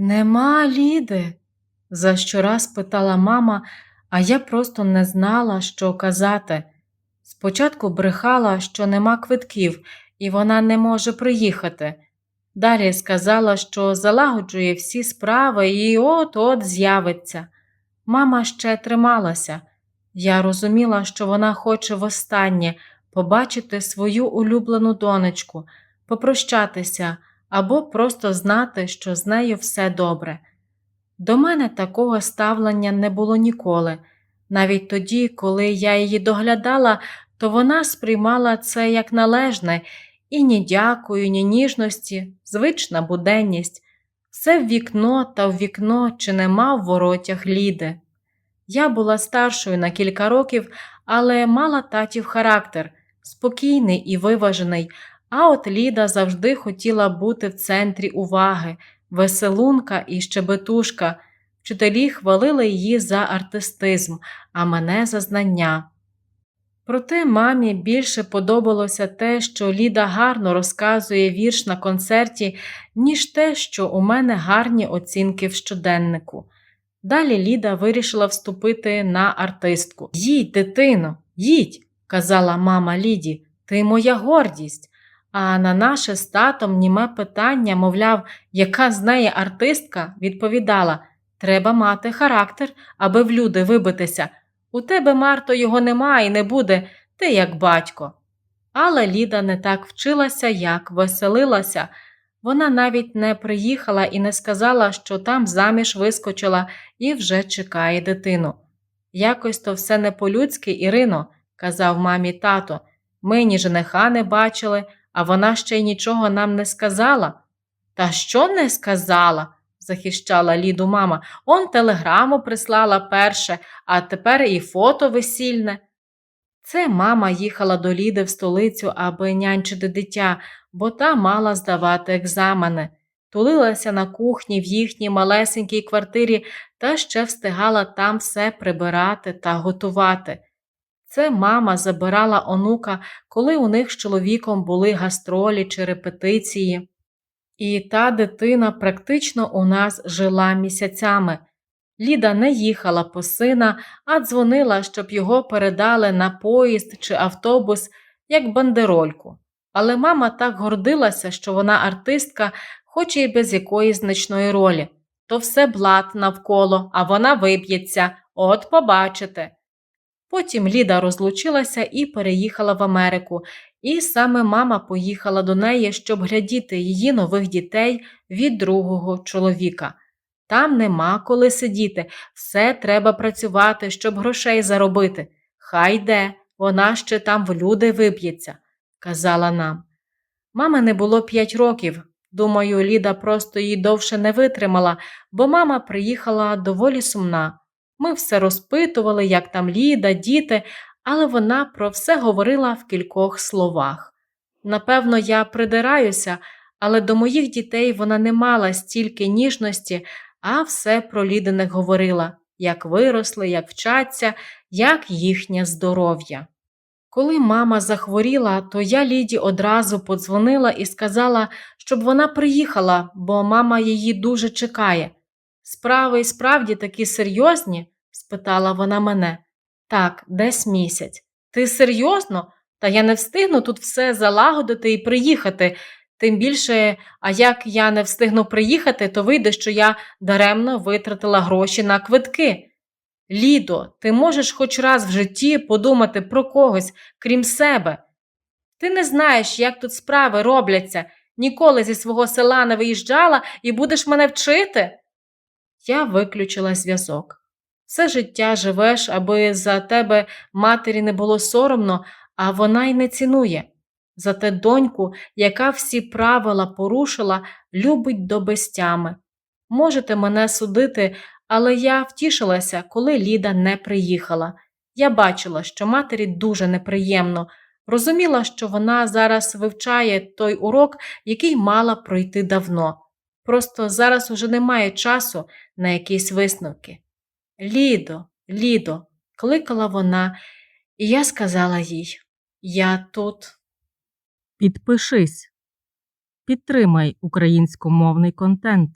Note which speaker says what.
Speaker 1: Нема Ліди? за щораз питала мама, а я просто не знала, що казати. Спочатку брехала, що нема квитків, і вона не може приїхати. Далі сказала, що залагоджує всі справи і от-от з'явиться. Мама ще трималася. Я розуміла, що вона хоче востаннє побачити свою улюблену донечку, попрощатися або просто знати, що з нею все добре. До мене такого ставлення не було ніколи. Навіть тоді, коли я її доглядала, то вона сприймала це як належне і ні дякую, ні ніжності, звична буденність, все в вікно та в вікно чи нема в воротях Ліди. Я була старшою на кілька років, але мала татів характер, спокійний і виважений, а от Ліда завжди хотіла бути в центрі уваги, веселунка і щебетушка. Вчителі хвалили її за артистизм, а мене за знання. Проте мамі більше подобалося те, що Ліда гарно розказує вірш на концерті, ніж те, що у мене гарні оцінки в щоденнику. Далі Ліда вирішила вступити на артистку. Їдь, дитино, їдь, казала мама Ліді, ти моя гордість. А на наше з татом німе питання, мовляв, яка з неї артистка, відповідала треба мати характер, аби в люди вибитися. У тебе, Марто, його нема і не буде, ти як батько. Але Ліда не так вчилася, як веселилася. Вона навіть не приїхала і не сказала, що там заміж вискочила і вже чекає дитину. Якось то все не по-людськи, Ірино, казав мамі тато. Ми ні жениха не бачили, а вона ще й нічого нам не сказала. Та що не сказала? захищала Ліду мама. Он телеграму прислала перше, а тепер і фото весільне. Це мама їхала до Ліди в столицю, аби нянчити дитя, бо та мала здавати екзамени. Тулилася на кухні в їхній малесенькій квартирі та ще встигала там все прибирати та готувати. Це мама забирала онука, коли у них з чоловіком були гастролі чи репетиції. І та дитина практично у нас жила місяцями. Ліда не їхала по сина, а дзвонила, щоб його передали на поїзд чи автобус, як бандерольку. Але мама так гордилася, що вона артистка, хоч і без якоїсь значної ролі. То все блат навколо, а вона виб'ється, от побачите. Потім Ліда розлучилася і переїхала в Америку, і саме мама поїхала до неї, щоб глядіти її нових дітей від другого чоловіка. Там нема коли сидіти, все треба працювати, щоб грошей заробити. Хай йде, вона ще там в люди виб'ється, казала нам. Мами не було п'ять років. Думаю, Ліда просто її довше не витримала, бо мама приїхала доволі сумна. Ми все розпитували, як там Ліда, діти, але вона про все говорила в кількох словах. Напевно, я придираюся, але до моїх дітей вона не мала стільки ніжності, а все про Лідиних говорила, як виросли, як вчаться, як їхнє здоров'я. Коли мама захворіла, то я Ліді одразу подзвонила і сказала, щоб вона приїхала, бо мама її дуже чекає. Справи і справді такі серйозні? спитала вона мене. Так, десь місяць. Ти серйозно? Та я не встигну тут все залагодити і приїхати. Тим більше, а як я не встигну приїхати, то вийде, що я даремно витратила гроші на квитки. Лідо, ти можеш хоч раз в житті подумати про когось, крім себе. Ти не знаєш, як тут справи робляться, ніколи зі свого села не виїжджала і будеш мене вчити. Я виключила зв'язок. Все життя живеш, аби за тебе матері не було соромно, а вона й не цінує. Зате доньку, яка всі правила порушила, любить до безтями. Можете мене судити, але я втішилася, коли Ліда не приїхала. Я бачила, що матері дуже неприємно, розуміла, що вона зараз вивчає той урок, який мала пройти давно. Просто зараз уже немає часу на якісь висновки. Лідо, Лідо, кликала вона, і я сказала їй Я тут.
Speaker 2: Підпишись. Підтримай українськомовний контент.